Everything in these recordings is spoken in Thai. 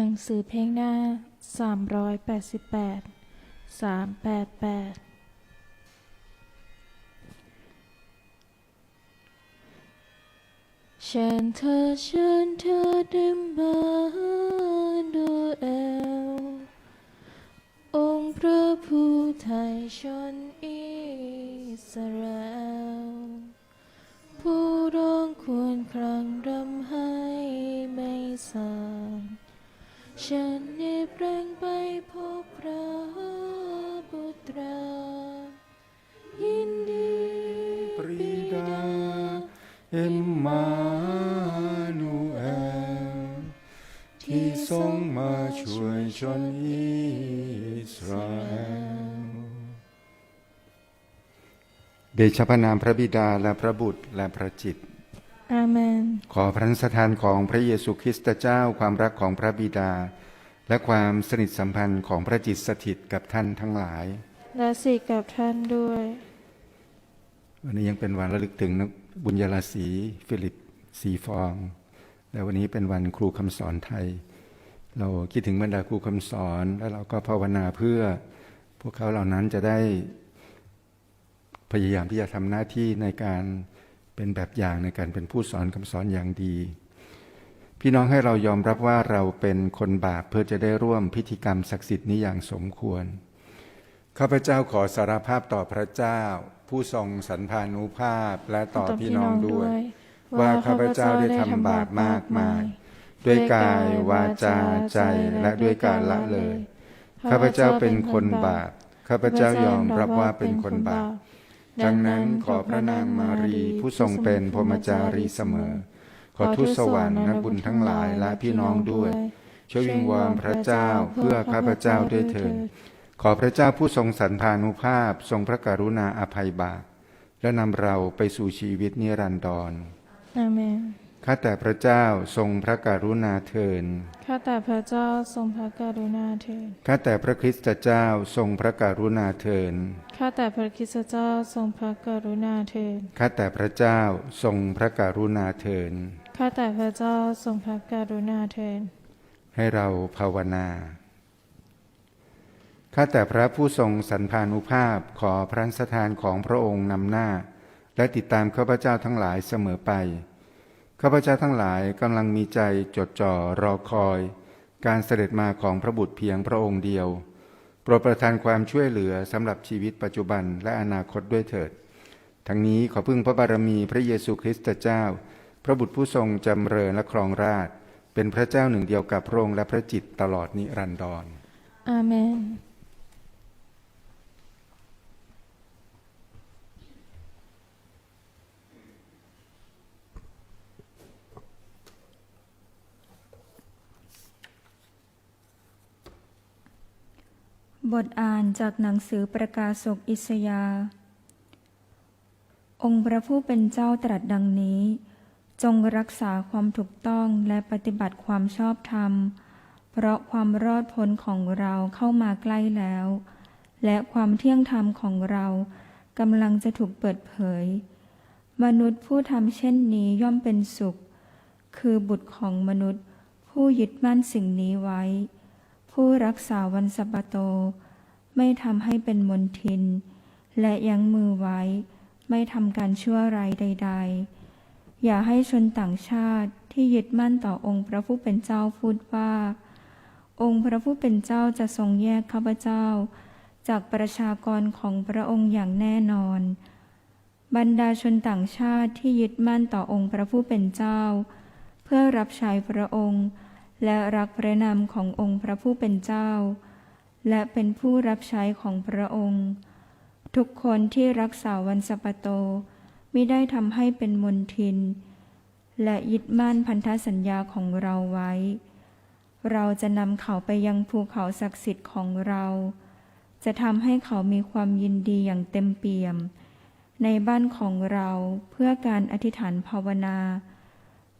หนังสือเพลงหน้า 388 388 เชิญเธอเชิญเธอได้มาดูเอวองค์พระผู้ไทยชนอิสราเอลผู้ร้องควรครางรำให้ไม่สาง ฉันได้แปลงไปพบพระบุตรายินดีปรีดา เอ็มมานูเอล ที่ทรงมาช่วยชนอิสราเอล เดชะพระนามพระบิดาและพระบุตรและพระจิต อาเมน ขอพระสถานของพระเยซูคริสต์เจ้าความรักของพระบิดา และความสนิทสัมพันธ์ของพระจิตสถิตกับท่านทั้งหลาย และสิกับท่านด้วย วันนี้ยังเป็นวันระลึกถึงนักบุญญาลาศีฟิลิปสีฟอง และวันนี้เป็นวันครูคำสอนไทย เราคิดถึงบรรดาครูคำสอน แล้วเราก็ภาวนาเพื่อพวกเขาเหล่านั้นจะได้พยายามที่จะทำหน้าที่ในการ เป็นแบบอย่างในการเป็นผู้สอนคำสอนอย่างดี พี่น้องให้เรายอมรับว่าเราเป็นคนบาปเพื่อจะได้ร่วมพิธีกรรมศักดิ์สิทธิ์นี้อย่างสมควรข้าพเจ้าขอสารภาพต่อพระเจ้า ผู้ทรงสันพานุภาพและต่อพี่น้องด้วย ว่าข้าพเจ้าได้ทำบาปมากมาย ด้วยกายวาจาใจและด้วยการละเลย ข้าพเจ้าเป็นคนบาป ข้าพเจ้ายอมรับว่าเป็นคนบาป ดังนั้นขอพระนางมารีผู้ทรงเป็นพรหมจารีเสมอ ขอทุสวรรค์นักบุญทั้งหลายและพี่น้องด้วย ช่วยวิงวอนพระเจ้าเพื่อข้าพเจ้าด้วยเถิดขอพระเจ้าผู้ทรงสันพานุภาพ ทรงพระกรุณาอภัยบาปและนำเราไปสู่ชีวิตนิรันดรอาเมน ข้าแต่พระเจ้าทรงพระกรุณาเทินข้าแต่พระเจ้าทรงพระกรุณาเถิดข้าแต่พระคริสตเจ้าทรงพระกรุณาเทินข้าแต่พระคริสตเจ้าทรงพระกรุณาเถิดข้าแต่พระเจ้าทรงพระกรุณาเทินข้าแต่พระเจ้าทรงพระกรุณาเถิดให้เราภาวนา ข้าแต่พระผู้ทรงสันพานุภาพขอพระสถานของพระองค์นำหน้า และติดตามข้าพเจ้าทั้งหลายเสมอไป ข้าพเจ้าทั้งหลายกำลังมีใจจดจ่อรอคอย การเสด็จมาของพระบุตรเพียงพระองค์เดียว โปรดประทานความช่วยเหลือสำหรับชีวิตปัจจุบันและอนาคตด้วยเถิด ทั้งนี้ขอพึ่งพระบารมีพระเยซูคริสต์เจ้า พระบุตรผู้ทรงจำเริญและครองราช เป็นพระเจ้าหนึ่งเดียวกับพระองค์และพระจิตตลอดนิรันดรอาเมน บทอ่านจากหนังสือประกาศกอิสยา องค์พระผู้เป็นเจ้าตรัสดังนี้ จงรักษาความถูกต้องและปฏิบัติความชอบธรรม เพราะความรอดพ้นของเราเข้ามาใกล้แล้ว และความเที่ยงธรรมของเรากำลังจะถูกเปิดเผย มนุษย์ผู้ทำเช่นนี้ย่อมเป็นสุข คือบุตรของมนุษย์ผู้ยึดมั่นสิ่งนี้ไว้ ผู้รักษาวันสะบาโต ไม่ทำให้เป็นมนทิน และยั้งมือไว้ ไม่ทำการชั่วร้ายใด ๆ อย่าให้ชนต่างชาติที่ยึดมั่นต่อองค์พระผู้เป็นเจ้าพูดว่า องค์พระผู้เป็นเจ้าจะทรงแยกข้าพเจ้า จากประชากรของพระองค์อย่างแน่นอน บรรดาชนต่างชาติที่ยึดมั่นต่อองค์พระผู้เป็นเจ้า เพื่อรับใช้พระองค์ และรักพระนามขององค์พระผู้เป็นเจ้า และเป็นผู้รับใช้ของพระองค์ ทุกคนที่รักษาวันสปโตมิได้ทำให้เป็นมนทิน และยึดมั่นพันธสัญญาของเราไว้ เราจะนำเขาไปยังภูเขาศักดิ์สิทธิ์ของเรา จะทำให้เขามีความยินดีอย่างเต็มเปี่ยม ในบ้านของเราเพื่อการอธิษฐานภาวนา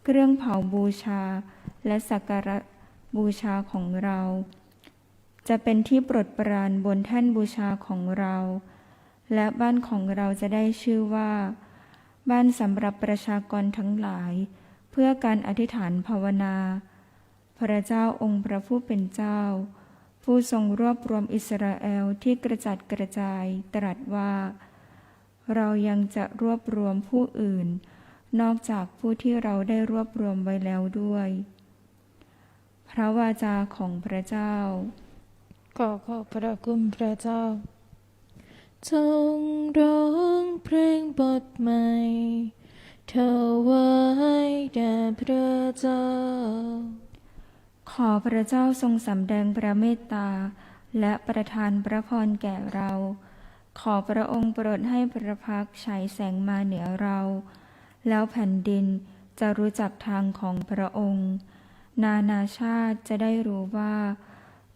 เครื่องเผาบูชา และสักการะบูชาของเรา จะเป็นที่โปรดปรานบนแท่นบูชาของเรา และบ้านของเราจะได้ชื่อว่า บ้านสำหรับประชากรทั้งหลาย เพื่อการอธิษฐานภาวนา พระเจ้าองค์พระผู้เป็นเจ้า ผู้ทรงรวบรวมอิสราเอลที่กระจัดกระจายตรัสว่า เรายังจะรวบรวมผู้อื่นนอกจากผู้ที่เราได้รวบรวมไว้แล้วด้วย พระวาจาของพระเจ้า ขอขอบพระคุณพระเจ้า จงร้องเพลงบทใหม่ถวายแด่พระเจ้า ขอพระเจ้าทรงสำแดงพระเมตตา และประทานพระพรแก่เรา ขอพระองค์โปรดให้พระพักตร์ฉายแสงมาเหนือเรา แล้วแผ่นดินจะรู้จักทางของพระองค์ นานาชาติจะได้รู้ว่า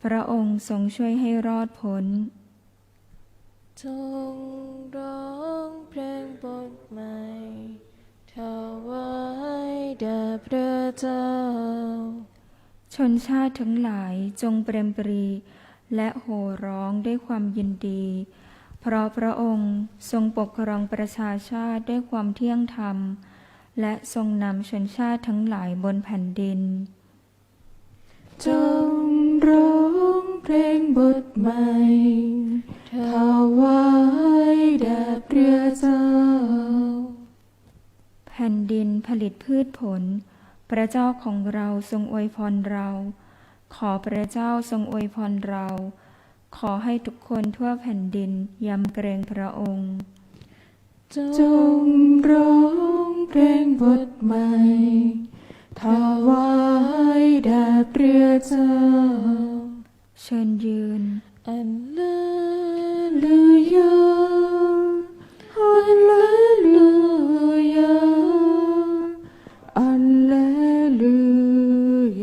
พระองค์ทรงช่วยให้รอดพ้น จงร้องเพลงบทใหม่ถวายแด่พระเจ้า ชนชาติทั้งหลายจงเปรมปรี และโห่ร้องด้วยความยินดี เพราะพระองค์ทรงปกครองประชาชาติด้วยความเที่ยงธรรม และทรงนำชนชาติทั้งหลายบนแผ่นดิน จงร้องเพลงบทใหม่ถวายแด่พระเจ้า แผ่นดินผลิตพืชผล พระเจ้าของเราทรงอวยพรเรา ขอพระเจ้าทรงอวยพรเรา ขอให้ทุกคนทั่วแผ่นดินยำเกรงพระองค์ จงร้องเพลงบทใหม่ ถวายแด่พระเจ้า เชิญยืนอัลเลลูยาอัลเลลูยาอัลเลลู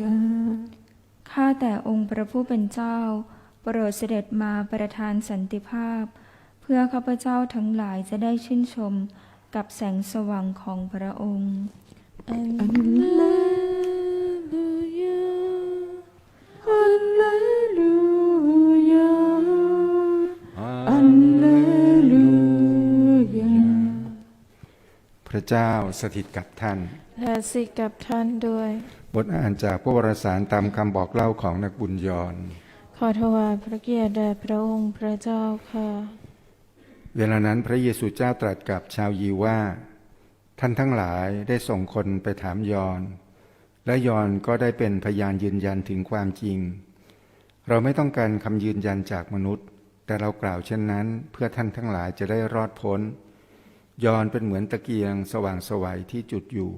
ยาข้าแต่องค์พระผู้เป็นเจ้า โปรดเสด็จมาประทานสันติภาพ เพื่อข้าพเจ้าทั้งหลายจะได้ชื่นชมกับแสงสว่างของพระองค์ อัลเลลูยาอัลเลลูยาอัลเลลูยาพระเจ้าสถิตกับท่าน และสิกับท่านด้วย บทอ่านจากพระวรสารตามคำบอกเล่าของนักบุญยอนขอถวายพระเกียรติแด่พระองค์พระเจ้าค่ะ เวลานั้นพระเยซูเจ้าตรัสกับชาวยิวว่า ท่านทั้งหลายได้ส่งคนไปถามยอน และยอนก็ได้เป็นพยานยืนยันถึงความจริง เราไม่ต้องการคำยืนยันจากมนุษย์ แต่เรากล่าวเช่นนั้น เพื่อท่านทั้งหลายจะได้รอดพ้น ยอนเป็นเหมือนตะเกียงสว่างสวัยที่จุดอยู่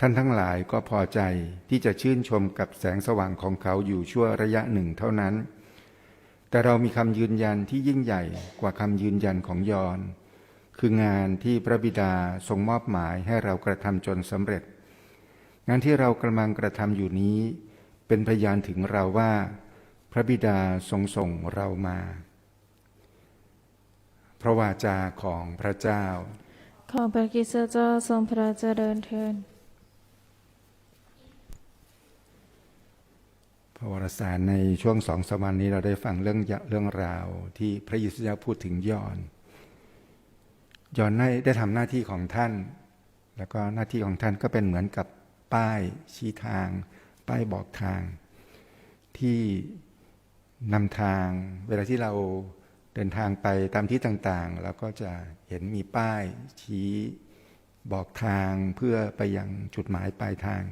ท่านทั้งหลายก็พอใจที่จะชื่นชมกับแสงสว่างของเขาอยู่ชั่วระยะหนึ่งเท่านั้น แต่เรามีคำยืนยันที่ยิ่งใหญ่กว่าคำยืนยันของยอน คืองานที่พระบิดาทรงมอบหมายให้เรากระทำจนสำเร็จ งานที่เรากำลังกระทำอยู่นี้ เป็นพยานถึงเราว่า พระบิดาทรงส่งเรามา พระวาจาของพระเจ้า ขอพระกิสเจ้าทรงพระเจริญเทินพระวรสารในช่วงสองสามวันนี้เราได้ฟังเรื่องเรื่องราวที่พระเยซูเจ้าพูดถึงยอน ยอนได้ได้ทำหน้าที่ของท่าน แล้วก็หน้าที่ของท่านก็เป็นเหมือนกับป้ายชี้ทาง ป้ายบอกทาง ที่นำทาง เวลาที่เราเดินทางไปตามที่ต่างๆ เราก็จะเห็นมีป้ายชี้บอกทางเพื่อไปยังจุดหมายปลายทาง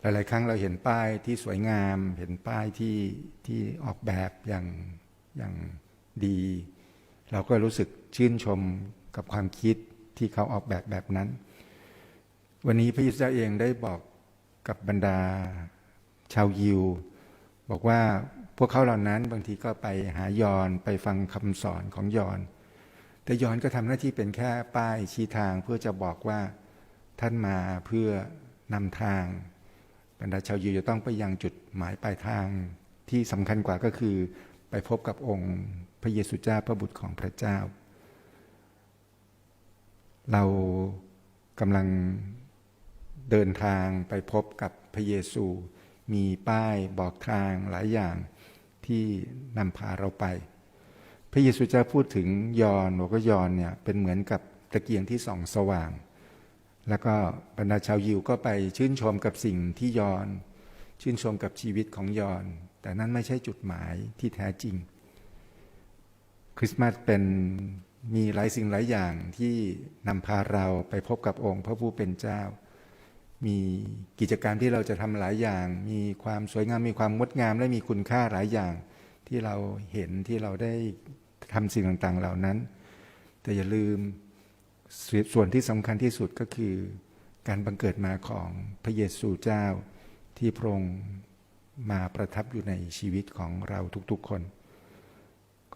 หลาย ๆ ครั้งเราเห็นป้ายที่สวยงาม เห็นป้ายที่ที่ออกแบบอย่างอย่างดี เราก็รู้สึก ชื่นชมกับความคิดที่เขาออกแบบแบบนั้น วันนี้พระเยซูเองได้บอกกับบรรดาชาวยิว บอกว่าพวกเขาเหล่านั้นบางทีก็ไปหายอนไปฟังคำสอนของยอน แต่ยอนก็ทำหน้าที่เป็นแค่ป้ายชี้ทางเพื่อจะบอกว่าท่านมาเพื่อนำทาง บรรดาชาวยิวจะต้องไปยังจุดหมายปลายทางที่สำคัญกว่าก็คือไปพบกับองค์พระเยซูเจ้าพระบุตรของพระเจ้า เรากำลังเดินทางไปพบกับพระเยซู มีป้ายบอกทางหลายอย่างที่นำพาเราไป พระเยซูจ้าพูดถึงยอนบอกว่ายอนเนี่ยเป็นเหมือนกับตะเกียงที่ส่องสว่าง แล้วก็บรรดาชาวยิวก็ไปชื่นชมกับสิ่งที่ยอน ชื่นชมกับชีวิตของยอน แต่นั่นไม่ใช่จุดหมายที่แท้จริง คริสต์มาสเป็น มีหลายสิ่งหลายอย่างที่นำพาเราไปพบกับองค์พระผู้เป็นเจ้า มีกิจกรรมที่เราจะทำหลายอย่าง มีความสวยงามมีความงดงาม และมีคุณค่าหลายอย่าง ที่เราเห็นที่เราได้ทำสิ่งต่างๆเหล่านั้น แต่อย่าลืมสส่วนที่สำคัญที่สุดก็คือ การบังเกิดมาของพระเยซูเจ้าที่พระองค์มาประทับอยู่ในชีวิตของเราทุกๆคน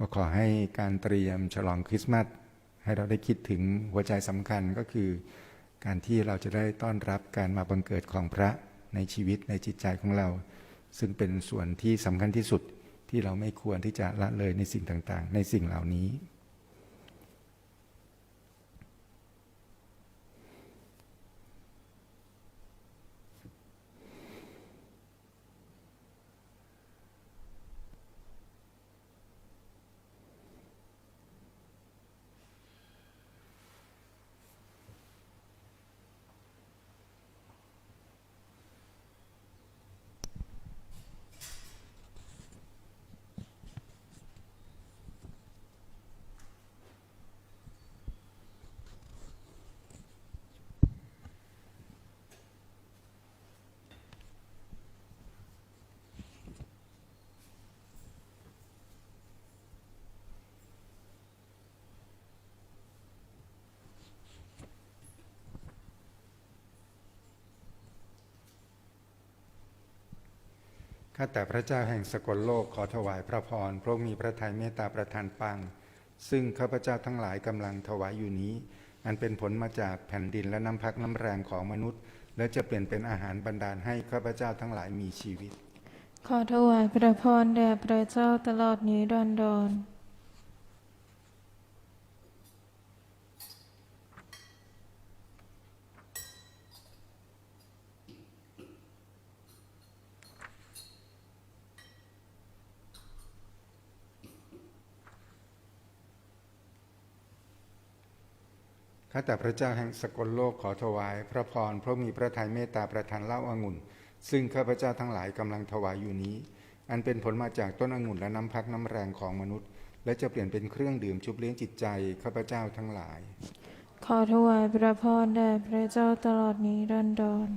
ก็ขอให้การเตรียมฉลองคริสต์มาสให้เราได้คิดถึงหัวใจสำคัญก็คือ การที่เราจะได้ต้อนรับการมาบังเกิดของพระในชีวิตในจิตใจของเรา ซึ่งเป็นส่วนที่สำคัญที่สุดที่เราไม่ควรที่จะละเลยในสิ่งต่างๆ ในสิ่งเหล่านี้ ข้าแต่พระเจ้าแห่งสกลโลกขอถวายพระพรพระมีพระทัยเมตตาประทานปัง ซึ่งข้าพเจ้าทั้งหลายกำลังถวายอยู่นี้ อันเป็นผลมาจากแผ่นดินและน้ำพักน้ำแรงของมนุษย์ และจะเปลี่ยนเป็นอาหารบรรดาลให้ข้าพเจ้าทั้งหลายมีชีวิต ขอถวายพระพรแด่พระเจ้าตลอดนี้ดอนดอนาแต่พระเจ้าแห่งสกลโลกขอถวาย พระพรเพราะมีพระทัยเมตตาประทานเล่าอางุ่น ซึ่งข้าพเจ้าทั้งหลายกำลังถวายอยู่นี้ อันเป็นผลมาจากต้นองุ่นและน้ำพักน้ำแรงของมนุษย์ และจะเปลี่ยนเป็นเครื่องดื่มชุบเลี้ยงจิตใจข้าพเจ้าทั้งหลาย ขอถวายพระพรแด่พระเจ้าตลอดนิรันดร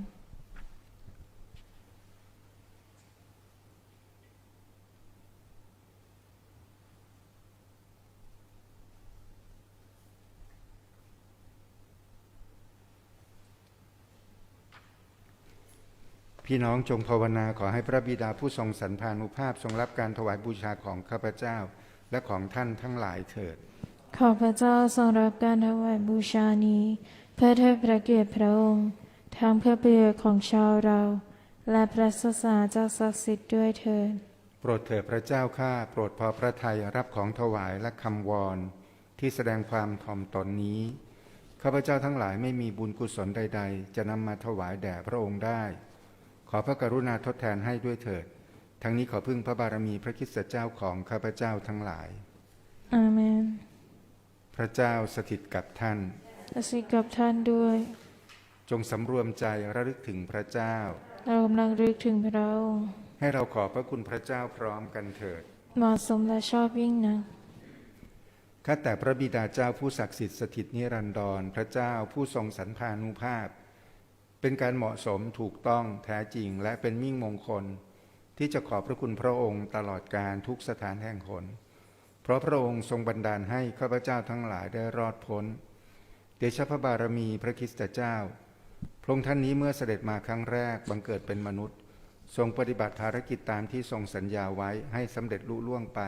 พี่น้องจงภาวนาขอให้พระบิดาผู้ทรงสรรพานุภาพทรงรับการถวายบูชาของข้าพเจ้าและของท่านทั้งหลายเถิด ขอพระเจ้าทรงรับการถวายบูชานี้ เพื่อเทิดพระเกียรติพระองค์ทั้งเพื่อประโยชน์ของชาวเรา และพระศาสนาเจ้าศักดิ์สิทธิ์ด้วยเถิด โปรดเถิดพระเจ้าข้าโปรดพอพระทัยรับของถวายและคำวอนที่แสดงความถ่อมตนนี้ข้าพเจ้าทั้งหลายไม่มีบุญกุศลใด ๆ จะนำมาถวายแด่พระองค์ได้ข อพระกรุณาทดแทนให้ด้วยเถิด ทั้งนี้ขอพึ่งพระบารมีพระคริสตเจ้าของข้าพเจ้าทั้งหลาย อาเมน พระเจ้าสถิตกับท่าน และสิทธิ์กับท่านด้วย จงสำรวมใจระลึกถึงพระเจ้า เรากำลังรึกถึงพระองค์ให้เราขอบพระคุณพระเจ้าพร้อมกันเถิด เหมาะสมและชอบยิ่งนักข้าแต่พระบิดาเจ้าผู้ศักดิ์สิทธิ์สถิตนิรันดร พระเจ้าผู้ทรงสรรพานุภาพ เป็นการเหมาะสมถูกต้องแท้จริงและเป็นมิ่งมงคล ที่จะขอบพระคุณพระองค์ตลอดการทุกสถานแห่งหนเพราะพระองค์ทรงบันดาลให้ข้าพเจ้าทั้งหลายได้รอดพ้น เดชพระบารมีพระคิสตเจ้า พระองค์ท่านนี้เมื่อเสด็จมาครั้งแรกบังเกิดเป็นมนุษย์ ทรงปฏิบัติภารกิจตามที่ทรงสัญญาไว้ให้สำเร็จลุล่วงไป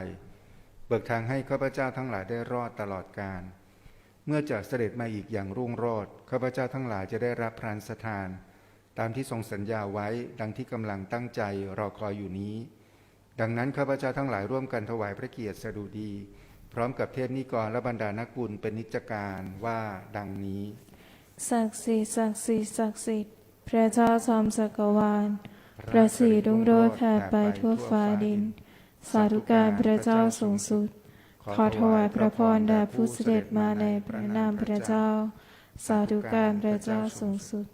เบิกทางให้ข้าพเจ้าทั้งหลายได้รอดตลอดกาล เมื่อจะเสด็จมาอีกอย่างรุ่งโรจน์ข้าพเจ้าทั้งหลายจะได้รับพรานสถาน ตามที่ทรงสัญญาไว้ดังที่กำลังตั้งใจรอคอยอยู่นี้ ดังนั้นข้าพเจ้าทั้งหลายร่วมกันถวายพระเกียรติสดุดี พร้อมกับเทพนิกรและบรรดานักบุญเป็นนิจการว่าดังนี้ศักดิ์สิทธิ์ศักดิ์สิทธิ์ศักดิ์สิทธิ์พระเจ้าทอมจักรวาลพระศรีรุ่งโรจน์แผ่ไปทั่วฟ้าดิน สาธุการพระเจ้าสูงสุด ขอถวายพระพรแด่ผู้เสด็จมาในพระนามพระเจ้า สาธุการพระเจ้าสูงสุด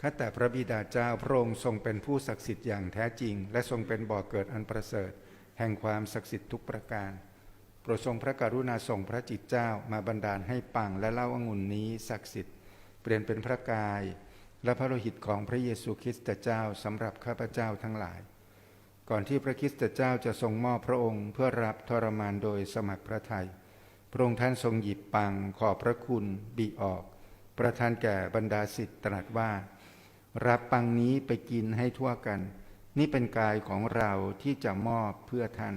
ข้าแต่พระบิดาเจ้าพระองค์ทรงเป็นผู้ศักดิ์สิทธิ์อย่างแท้จริง และทรงเป็นบ่อเกิดอันประเสริฐ แห่งความศักดิ์สิทธิ์ทุกประการ โปรดทรงพระกรุณาส่งพระจิตเจ้ามาบันดาลให้ปังและเล่าองุ่นนี้ศักดิ์สิทธิ์เปลี่ยนเป็นพระกาย และพระโลหิตของพระเยซูคริสต์เจ้าสำหรับข้าพเจ้าทั้งหลาย ก่อนที่พระคริสตเจ้าจะทรงมอบพระองค์เพื่อรับทรมานโดยสมัครพระทัยพระองค์ท่านทรงหยิบปังขอบพระคุณบีออก ประทานแก่บรรดาสิทธิ์ตรัสว่า รับปังนี้ไปกินให้ทั่วกัน นี่เป็นกายของเราที่จะมอบเพื่อท่าน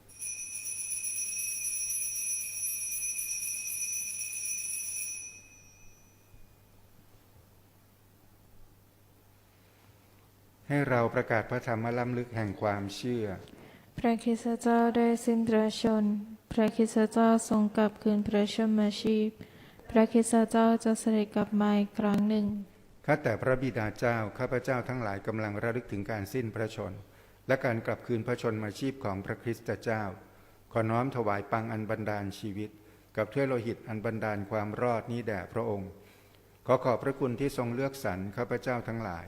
ให้เราประกาศพระธรรมล้ำลึกแห่งความเชื่อ พระคริสตเจ้าได้สิ้นพระชน พระคริสตเจ้าทรงกลับคืนพระชนมาชีพ พระคริสตเจ้าจะเสด็จกลับมาอีกครั้งหนึ่ง ข้าแต่พระบิดาเจ้า ข้าพเจ้าทั้งหลายกำลังระลึกถึงการสิ้นพระชน และการกลับคืนพระชนมาชีพของพระคริสตเจ้า ขอน้อมถวายปังอันบันดาลชีวิต กับถ้วยโลหิตอันบันดาลความรอดนี้แด่พระองค์ ขอขอบพระคุณที่ทรงเลือกสรรข้าพเจ้าทั้งหลาย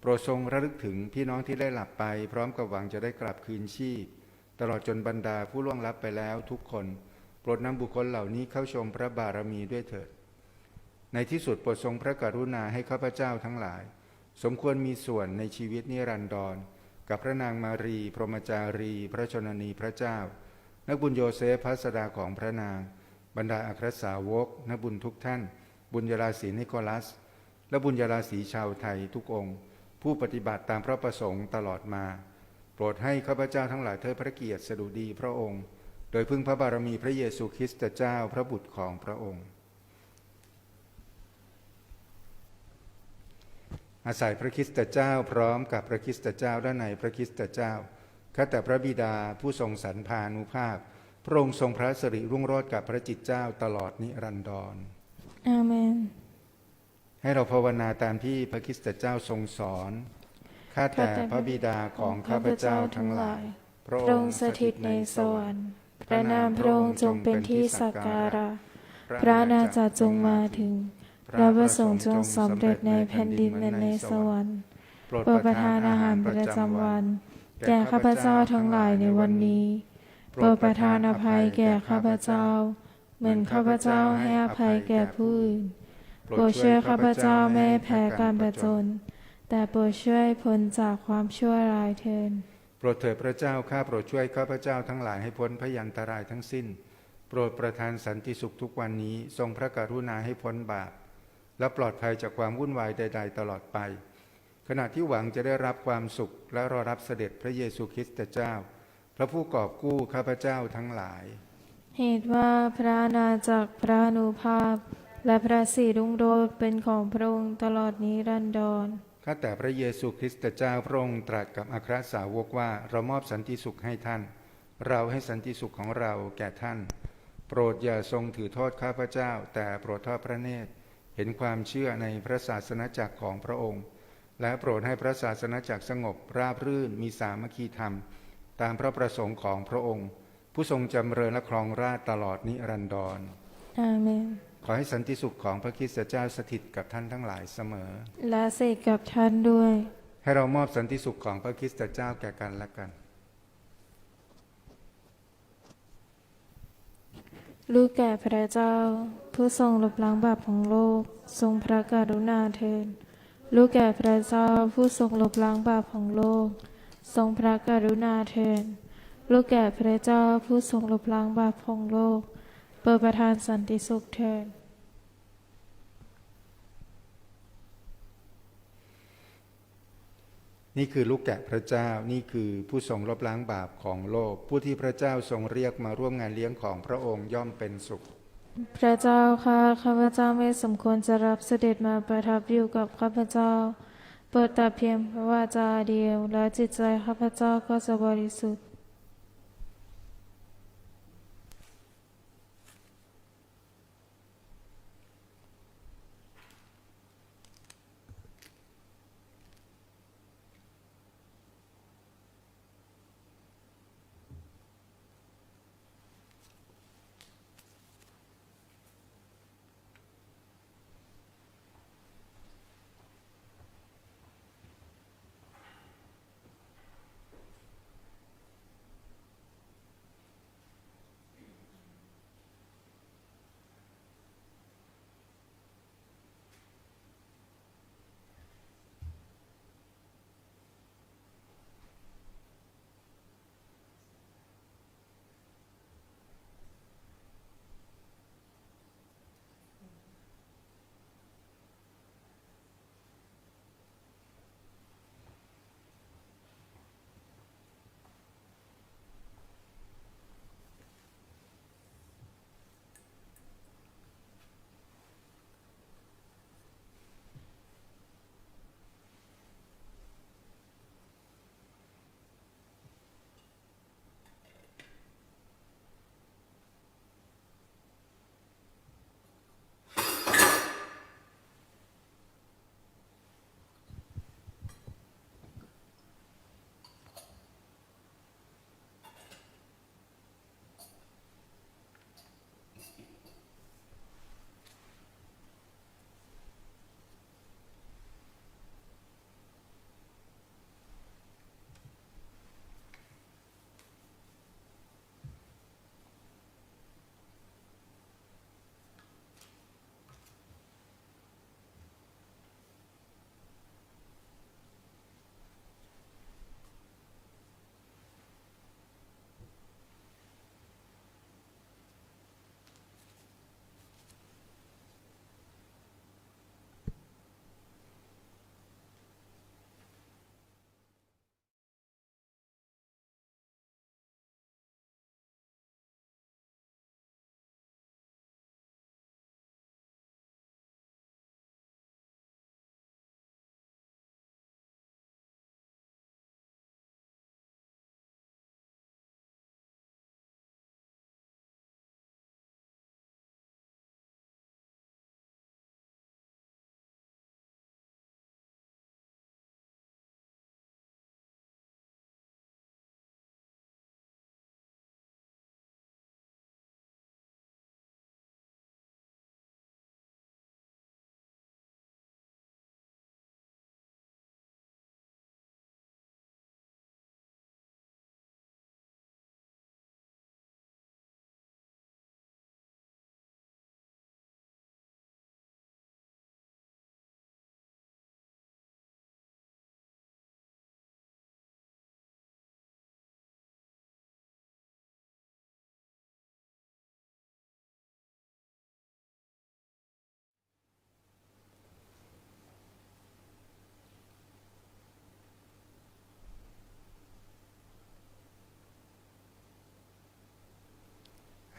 โปรดทรงระลึกถึงพี่น้องที่ได้หลับไป พร้อมกับหวังจะได้กลับคืนชีพ ตลอดจนบรรดาผู้ล่วงลับไปแล้วทุกคน โปรดนำบุคคลเหล่านี้เข้าชมพระบารมีด้วยเถิด ในที่สุดโปรดทรงพระกรุณาให้ข้าพเจ้าทั้งหลาย สมควรมีส่วนในชีวิตนิรันดร กับพระนางมารี พรหมจารี พระชนนีพระเจ้า นักบุญโยเซฟพัสดาของพระนาง บรรดาอัครสาวกนักบุญทุกท่าน บุญยราศีนิโคลัส และบุญยราศีชาวไทยทุกองค์ ผู้ปฏิบัติตามพระประสงค์ตลอดมา โปรดให้ข้าพเจ้าทั้งหลายเทิดพระเกียรติสดุดีพระองค์ โดยพึ่งพระบารมีพระเยซูคริสต์เจ้าพระบุตรของพระองค์ อาศัยพระคริสตเจ้าพร้อมกับพระคริสตเจ้าและในพระคริสตเจ้าข้าแต่พระบิดาผู้ทรงสรรพานุภาพ พระองค์ทรงพระสิริรุ่งโรจน์กับพระจิตเจ้าตลอดนิรันดรอาเมน ให้เราภาวนาตามที่พระคริสตเจ้าทรงสอน ข้าแต่พระบิดาของข้าพเจ้าทั้งหลายพระพระองค์สถิตในสวรรค์ พระนามพระองค์จงเป็นที่สักการะ พระอาณาจักรจงมาถึง พระประสงค์จงสำเร็จในแผ่นดินและในสวรรค์โปรดโปรดประทานอาหารประจำวัน แก่ข้าพเจ้าทั้งหลายในวันนี้ โปรดประทานอภัยแก่ข้าพเจ้า เหมือนข้าพเจ้าให้อภัยแก่ผู้อื่น โปรดช่วยข้าพเจ้าไม่ให้แพ้การประจน แต่โปรดช่วยพ้นจากความชั่วร้ายเถิดโปรดเถิดพระเจ้าข้าโปรดช่วยข้าพเจ้าทั้งหลายให้พ้นพยันตรายทั้งสิ้น โปรดประทานสันติสุขทุกวันนี้ทรงพระกรุณาให้พ้นบาปและปลอดภัยจากความวุ่นวายใด ๆ ตลอดไป ขณะที่หวังจะได้รับความสุขและรอรับเสด็จพระเยซูคริสต์เจ้า พระผู้กอบกู้ข้าพเจ้าทั้งหลาย เหตุว่าพระอาณาจักรพระอนุภาพ และพระสิรุ่งโรจน์เป็นของพระองค์ตลอดนิรันดรข้าแต่พระเยซูคริสต์เจ้าพระองค์ตรัสกับอัครสาวกว่าเรามอบสันติสุขให้ท่าน เราให้สันติสุขของเราแก่ท่าน โปรดอย่าทรงถือโทษข้าพเจ้า แต่โปรดทอดพระเนตร เห็นความเชื่อในพระศาสนจักรของพระองค์ และโปรดให้พระศาสนจักรสงบราบรื่นมีสามัคคีธรรม ตามพระประสงค์ของพระองค์ ผู้ทรงจำเริญและครองราชย์ตลอดนิรันดรอาเมน ขอให้สันติสุขของพระคริสตเจ้าสถิตกับท่านทั้งหลายเสมอ และเสกกับท่านด้วย ให้เรามอบสันติสุขของพระคริสตเจ้าแก่กันและกัน ลูกแก่พระเจ้าผผู้ทรงลบล้างบาปของโลก ทรงพระกรุณาเถิดลูกแก่พระเจ้าผู้ทรงลบล้างบาปของโลก ทรงพระกรุณาเถิดลูกแก่พระเจ้าผู้ทรงลบล้างบาปของโลกเปิดประทานสันติสุขเถิด นี่คือลูกแกะพระเจ้านี่คือผู้ทรงลบล้างบาปของโลก ผู้ที่พระเจ้าทรงเรียกมาร่วมงานเลี้ยงของพระองค์ย่อมเป็นสุข พระเจ้าค่ะข้าพเจ้าไม่สมควรจะรับเสด็จมาประทับอยู่กับข้าพเจ้า เปิดแต่เพียงพระวาจาเดียว และจิตใจข้าพเจ้าก็จะบริสุทธิ์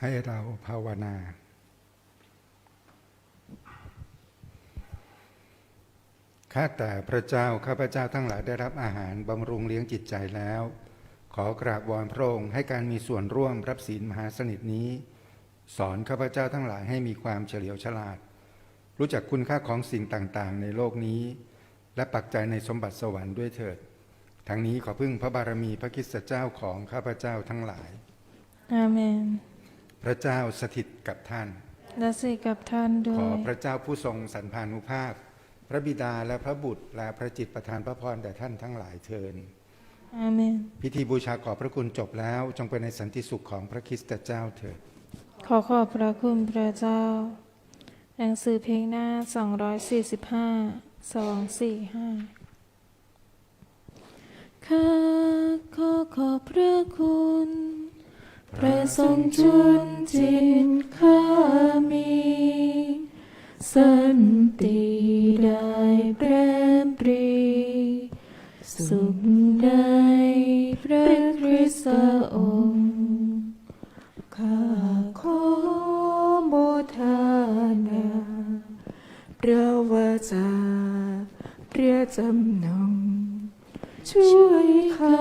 ให้เราภาวนา ข้าแต่พระเจ้า ข้าพระเจ้าทั้งหลายได้รับอาหารบำรุงเลี้ยงจิตใจแล้ว ขอกราบวอนพระองค์ให้การมีส่วนร่วมรับศีลมหาสนิทนี้ สอนข้าพเจ้าทั้งหลายให้มีความเฉลียวฉลาด รู้จักคุณค่าของสิ่งต่างๆ ในโลกนี้ และปักใจในสมบัติสวรรค์ด้วยเถิด ทั้งนี้ขอพึ่งพระบารมีพระคริสเจ้าของข้าพเจ้าทั้งหลาย อาเมน พระเจ้าสถิตกับท่าน และสิกับท่านด้ขวอยพระเจ้าผู้ทรงสันพานุภาพ พระบิดาและพระบุตรและพระจิตประทานพระพรแด่ท่านทั้งหลายเทิน อาเมน พิธีบูชาขอบพระคุณจบแล้ว จงเป็นในสันติสุขของพระคริสตเจ้าเถิด ขอขอบพระคุณพระเจ้า หนังสือเพลงหน้า 245 245ข้าขอขอบพระคุณ พระทรงจุนจิตข้ามี สันติได้แปรมปรี สุขในพระคริสต์องค์ข้าขอโมทนาพระวาจาพระจำนงช่วยข้า